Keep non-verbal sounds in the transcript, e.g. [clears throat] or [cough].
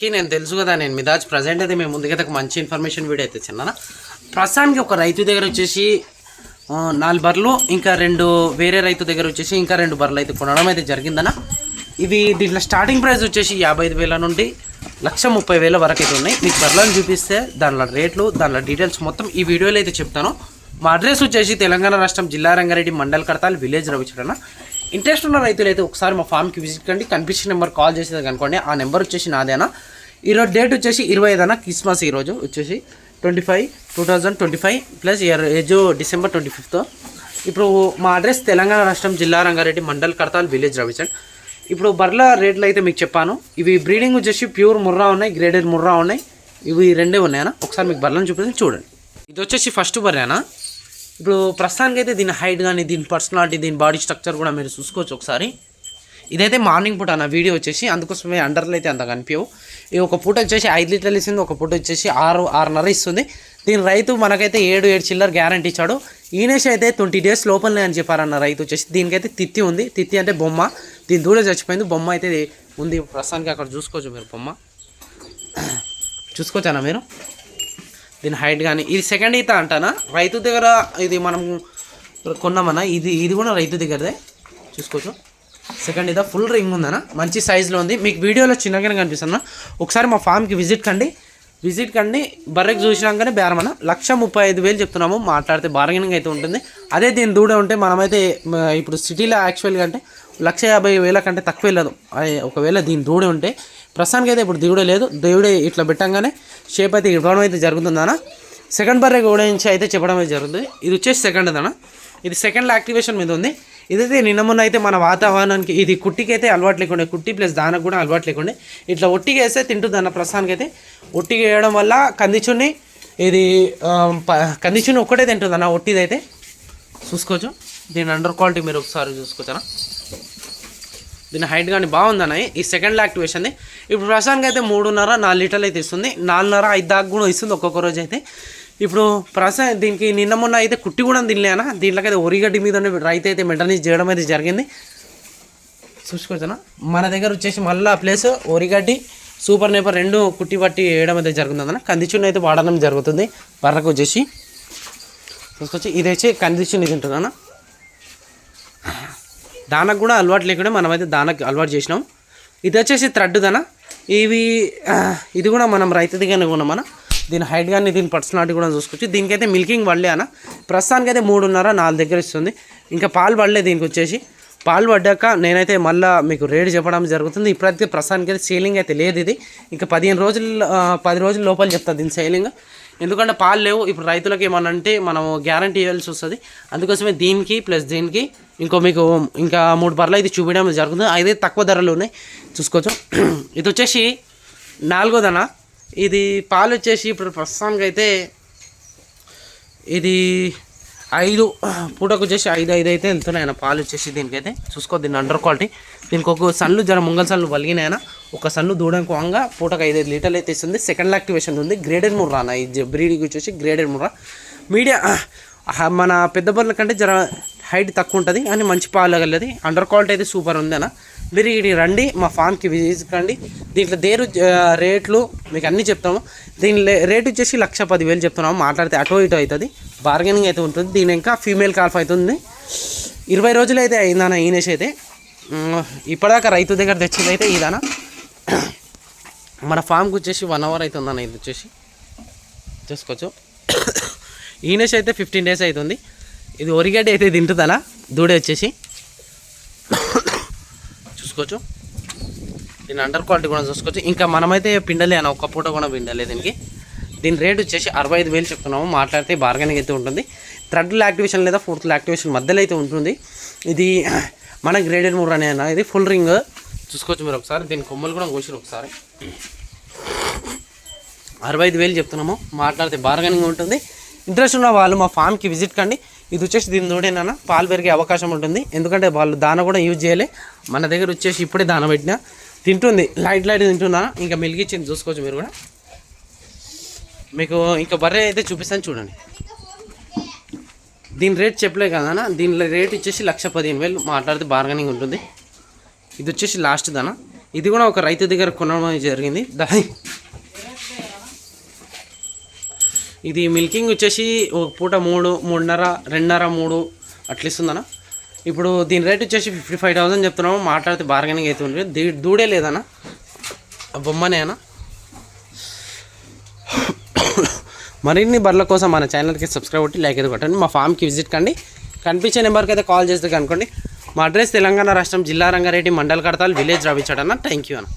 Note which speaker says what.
Speaker 1: కి నేను తెలుసు కదా నేను మిదాజ్ ప్రజెంట్ అయితే మేము ముందుగా మంచి ఇన్ఫర్మేషన్ వీడియో అయితే చిన్న ప్రస్తుతానికి ఒక రైతు దగ్గర వచ్చేసి నాలుగు బర్రెలు ఇంకా రెండు వేరే రైతు దగ్గర వచ్చేసి ఇంకా రెండు బర్రెలు అయితే కొనడం అయితే జరిగిందన్న. ఇవి దీంట్లో స్టార్టింగ్ ప్రైస్ వచ్చేసి యాభై ఐదు వేల నుండి లక్ష ముప్పై వేల వరకు అయితే ఉన్నాయి. మీకు బర్రెలను చూపిస్తే దాంట్లో రేట్లు దాంట్లో డీటెయిల్స్ మొత్తం ఈ వీడియోలో అయితే చెప్తాను. మా అడ్రస్ వచ్చేసి తెలంగాణ రాష్ట్రం జిల్లా రంగారెడ్డి మండల్ కడతాల్ విలేజ్ రవిచరణ ఇంట్రెస్ట్ ఉన్న రైతులు అయితే ఒకసారి మా ఫామ్కి విజిట్ కండి. కనిపించిన నెంబర్ కాల్ చేసేది కనుకోండి ఆ నెంబర్ వచ్చేసి నాదేనా ఈరోజు డేట్ వచ్చేసి ఇరవై ఐదున క్రిస్మస్ ఈరోజు వచ్చేసి twenty five two thousand twenty five plus year age December twenty fifth ఇప్పుడు మా అడ్రస్ తెలంగాణ రాష్ట్రం జిల్లా రంగారెడ్డి మండల్ కడతాల్ విలేజ్ రవిచండ్ ఇప్పుడు బర్ల రేట్లు అయితే మీకు చెప్పాను. ఇవి బ్రీడింగ్ వచ్చేసి ప్యూర్ ముర్రా ఉన్నాయి గ్రేడెడ్ ముర్రా ఉన్నాయి. ఇవి రెండే ఉన్నాయనా ఒకసారి మీకు బర్రెలను చూపించి చూడండి. ఇది వచ్చేసి ఫస్ట్ బర్రేనా ఇప్పుడు ప్రస్తుతానికి అయితే దీని హైట్ కానీ దీని పర్సనాలిటీ దీని బాడీ స్ట్రక్చర్ కూడా మీరు చూసుకోవచ్చు ఒకసారి. ఇదైతే మార్నింగ్ పూట నా వీడియో వచ్చేసి అందుకోసమే అండర్లో అయితే అంత కనిపించవు. ఈ ఒక పూట వచ్చేసి ఐదు లీటర్లు ఇస్తుంది ఒక పూట వచ్చేసి ఆరు ఆరున్నర ఇస్తుంది. దీని రైతు మనకైతే ఏడు ఏడు చిల్లర గ్యారంటీ ఇచ్చాడు. ఈనేసి అయితే ట్వంటీ డేస్ లోపలనే అని చెప్పారన్న రైతు వచ్చేసి. దీనికైతే తిత్తి ఉంది. తిత్తి అంటే బొమ్మ. దీని దూడ చచ్చిపోయింది. బొమ్మ అయితే ఉంది. ప్రస్తుతానికి అక్కడ చూసుకోవచ్చు మీరు బొమ్మ. చూసుకోవచ్చానా మీరు? దీని హైట్ కానీ ఇది సెకండ్ ఈత అంటానా? రైతు దగ్గర ఇది మనం కొన్నామన్నా ఇది ఇది కూడా రైతు దగ్గరదే. చూసుకోవచ్చు. సెకండ్ ఇదా ఫుల్ రింగ్ ఉందన్న. మంచి సైజులో ఉంది. మీకు వీడియోలో చిన్నగానే కనిపిస్తున్నా. ఒకసారి మా ఫామ్కి విజిట్ కండి. విజిట్ కండి. బర్రెకి చూసినాకనే బేరమన్న. లక్ష ముప్పై ఐదు వేలు చెప్తున్నాము. మాట్లాడితే బార్గెనింగ్ అయితే ఉంటుంది. అదే దీని దూడ ఉంటే మనమైతే ఇప్పుడు సిటీలో యాక్చువల్గా అంటే లక్ష యాభై వేల కంటే తక్కువ వెళ్ళదు ఒకవేళ దీని దూడ ఉంటే ప్రస్తుతానికి అయితే ఇప్పుడు దిగుడే లేదు. దేవుడే ఇట్లా పెట్టంగానే షేప్ అయితే ఇవ్వడం అయితే జరుగుతుందన్న సెకండ్ బర్రె కూడా నుంచి అయితే చెప్పడం అయితే జరుగుతుంది. ఇది వచ్చేసి సెకండ్ అన్న. ఇది సెకండ్ యాక్టివేషన్ మీద ఉంది. ఇదైతే నిన్న మొన్న అయితే మన వాతావరణానికి ఇది కుట్టికి అయితే అలవాటు లేకుండా కుట్టి ప్లస్ దానికి కూడా అలవాటు లేకుండా. ఇట్లా ఒట్టిగా వేస్తే తింటుంది అన్న ప్రస్తుతానికి అయితే ఒట్టిగా వేయడం వల్ల కందిచుని ఇది కందిచుని ఒక్కటే తింటుంది అన్న ఒట్టిదైతే. చూసుకోవచ్చు. దీని అండర్ క్వాలిటీ మీరు ఒకసారి చూసుకోవచ్చా దీని హైట్ కానీ బాగుందన్న. ఈ సెకండ్ యాక్టివేషన్ ఇప్పుడు ప్రస్తుతానికి అయితే మూడున్నర నాలుగు లీటర్లు అయితే ఇస్తుంది. నాలుగున్నర ఐదు దాకా కూడా ఇస్తుంది ఒక్కొక్క రోజు అయితే. ఇప్పుడు ప్రస్తుతం దీనికి నిన్న మొన్న అయితే కుట్టి కూడా తినలేనా దీంట్లోకైతే ఒరిగడ్డి మీద రైతు అయితే మెయింటెనెన్స్ చేయడం అయితే జరిగింది. చూసుకోవచ్చునా? మన దగ్గర వచ్చేసి మళ్ళీ ప్లేస్ ఒరిగడ్డి సూపర్ నేపర్ రెండు కుట్టి పట్టి వేయడం అయితే జరుగుతుందన్న. కందిచున్న అయితే వాడడం జరుగుతుంది. బర్రకు వచ్చేసి. చూసుకొచ్చి ఇది వచ్చి కందిచున్న ఇది ఉంటుందన్నా దానకు కూడా అలవాటు లేకుండా మనమైతే దానకు అలవాటు చేసినాం. ఇది వచ్చేసి థ్రెడ్ దన. ఇవి ఇది కూడా మనం రైతు దగ్గర కొన్నాం మన దీని హైట్ కానీ దీని పర్సనాలిటీ కూడా చూసుకోవచ్చు. దీనికైతే మిల్కింగ్ పడలే అన్న. ప్రస్తుతానికి అయితే మూడున్నర నాలుగు దగ్గర ఇస్తుంది. ఇంకా పాలు పడలే దీనికి వచ్చేసి. పాలు పడ్డాక నేనైతే మళ్ళీ మీకు రేటు చెప్పడం జరుగుతుంది. ఇప్పుడైతే ప్రస్తుతానికి అయితే సేలింగ్ అయితే లేదు ఇది. ఇంకా పదిహేను రోజులు పది రోజుల లోపల చెప్తాను దీని సేలింగ్. ఎందుకంటే పాలు లేవు. ఇప్పుడు రైతులకి ఏమన్నా అంటే మనం గ్యారంటీ ఇవ్వాల్సి వస్తుంది. అందుకోసమే దీనికి ప్లస్ దీనికి ఇంకో మీకు ఇంకా మూడు బర్రెలు అయితే చూపించడం జరుగుతుంది. అయితే తక్కువ ధరలు ఉన్నాయి. చూసుకోవచ్చు. [clears throat] ఇది వచ్చేసి నాలుగోదన? ఇది పాలు వచ్చేసి ఇప్పుడు ప్రస్తుతానికి అయితే ఇది ఐదు పూటకు వచ్చేసి ఐదు ఐదు అయితే వెళ్తున్నాయి ఆయన పాలు వచ్చేసి దీనికైతే. చూసుకో దీని అండర్ క్వాలిటీ దీనికి ఒక సన్ను జర ముంగల్ సన్ను వలిగినాయన. ఒక సన్ను దూడానికి వంగా పూటకు ఐదు ఐదు లీటర్లు అయితే ఇస్తుంది. సెకండ్ యాక్టివేషన్ ఉంది. గ్రేడెడ్ ముర్రా అన్న. ఈ బ్రీడింగ్ వచ్చేసి గ్రేడెడ్ ముర్రా. మీడియా [clears throat] మన పెద్ద బర్రెల కంటే జర హైట్ తక్కువ ఉంటుంది అని మంచి పాలు కలిగేది అండర్ క్వాలిటీ అయితే సూపర్ ఉంది అన్న మీరు ఇది రండి మా ఫామ్కి విజిట్ రండి దీంట్లో దేరు రేట్లు మీకు అన్నీ చెప్తాము. దీని లే- రేట్ వచ్చేసి లక్ష పదివేలు చెప్తున్నాము. మాట్లాడితే అటో ఇటో అవుతుంది బార్గెనింగ్ అయితే ఉంటుంది. దీని ఇంకా ఫీమేల్ కాల్ఫ్ అవుతుంది ఇరవై రోజులు అయితే అయిందన్న ఈనేసి అయితే. ఇప్పటిదాకా రైతు దగ్గర తెచ్చింది అయితే ఇదన మన ఫామ్కి వచ్చేసి వన్ అవర్ అవుతుందన్న ఇది వచ్చేసి. చూసుకోవచ్చు [coughs] ఈనేసి అయితే ఫిఫ్టీన్ డేస్ అవుతుంది ఇది ఒరిగడ్డ అయితే తింటుందనా? దూడే వచ్చేసి. చూసుకోవచ్చు. దీని అండర్ క్వాలిటీ కూడా చూసుకోవచ్చు. ఇంకా మనమైతే పిండలే అన్న ఒక్క పూట కూడా పిండలే దీనికి. దీని రేట్ వచ్చేసి అరవై ఐదు వేలు చెప్తున్నాము. మాట్లాడితే బార్గెనింగ్ అయితే ఉంటుంది. థర్డ్ యాక్టివేషన్ లేదా ఫోర్త్ యాక్టివేషన్ మధ్యలో అయితే ఉంటుంది. ఇది మన గ్రేడెడ్ మూడు అనే అన్న. ఇది ఫుల్ రింగ్ చూసుకోవచ్చు మీరు ఒకసారి. దీని కొమ్మలు కూడా కోసారు ఒకసారి. అరవై ఐదు వేలు చెప్తున్నాము. మాట్లాడితే బార్గెనింగ్ ఉంటుంది. ఇంట్రెస్ట్ ఉన్న వాళ్ళు మా ఫామ్కి విజిట్ కండి. ఇది వచ్చేసి దీని తోడేనా పాలు పెరిగే అవకాశం ఉంటుంది. ఎందుకంటే వాళ్ళు దాన కూడా యూజ్ చేయలే. మన దగ్గర వచ్చేసి ఇప్పుడే దాన పెట్టిన తింటుంది. లైట్ లైట్ తింటున్నా. ఇంకా మిలిగిచ్చింది చూసుకోవచ్చు మీరు కూడా. మీకు ఇంకా బర్రె అయితే చూపిస్తాను చూడండి. దీని రేట్ చెప్పలే కదా దీని రేట్ వచ్చేసి లక్ష పదిహేను వేలు. మాట్లాడితే బార్గెనింగ్ ఉంటుంది. ఇది వచ్చేసి లాస్ట్ దానా. ఇది కూడా ఒక రైతు దగ్గర కొనడం జరిగింది. దాని ఇది మిల్కింగ్ వచ్చేసి ఒక పూట మూడు మూడున్నర రెండున్నర మూడు అట్లా ఇస్తుందన్న ఇప్పుడు దీని రేట్ వచ్చేసి ఫిఫ్టీ ఫైవ్ థౌసండ్ చెప్తున్నాము. మాట్లాడితే బార్గెనింగ్ అవుతుంది. దీ దూడే లేదన్నా. ఆ బొమ్మనే అన్న. మరిన్ని బర్ల కోసం మన ఛానల్కి సబ్స్క్రైబ్ కొట్టి లైక్ అయితే కొట్టండి. మా ఫామ్కి విజిట్ కండి. కనిపించే నెంబర్కి అయితే కాల్ చేస్తే కనుకోండి మా అడ్రస్ తెలంగాణ రాష్ట్రం జిల్లా రంగారెడ్డి మండల్ కడతాల్ విలేజ్ రావించాడన్న థ్యాంక్ యూ అన్న.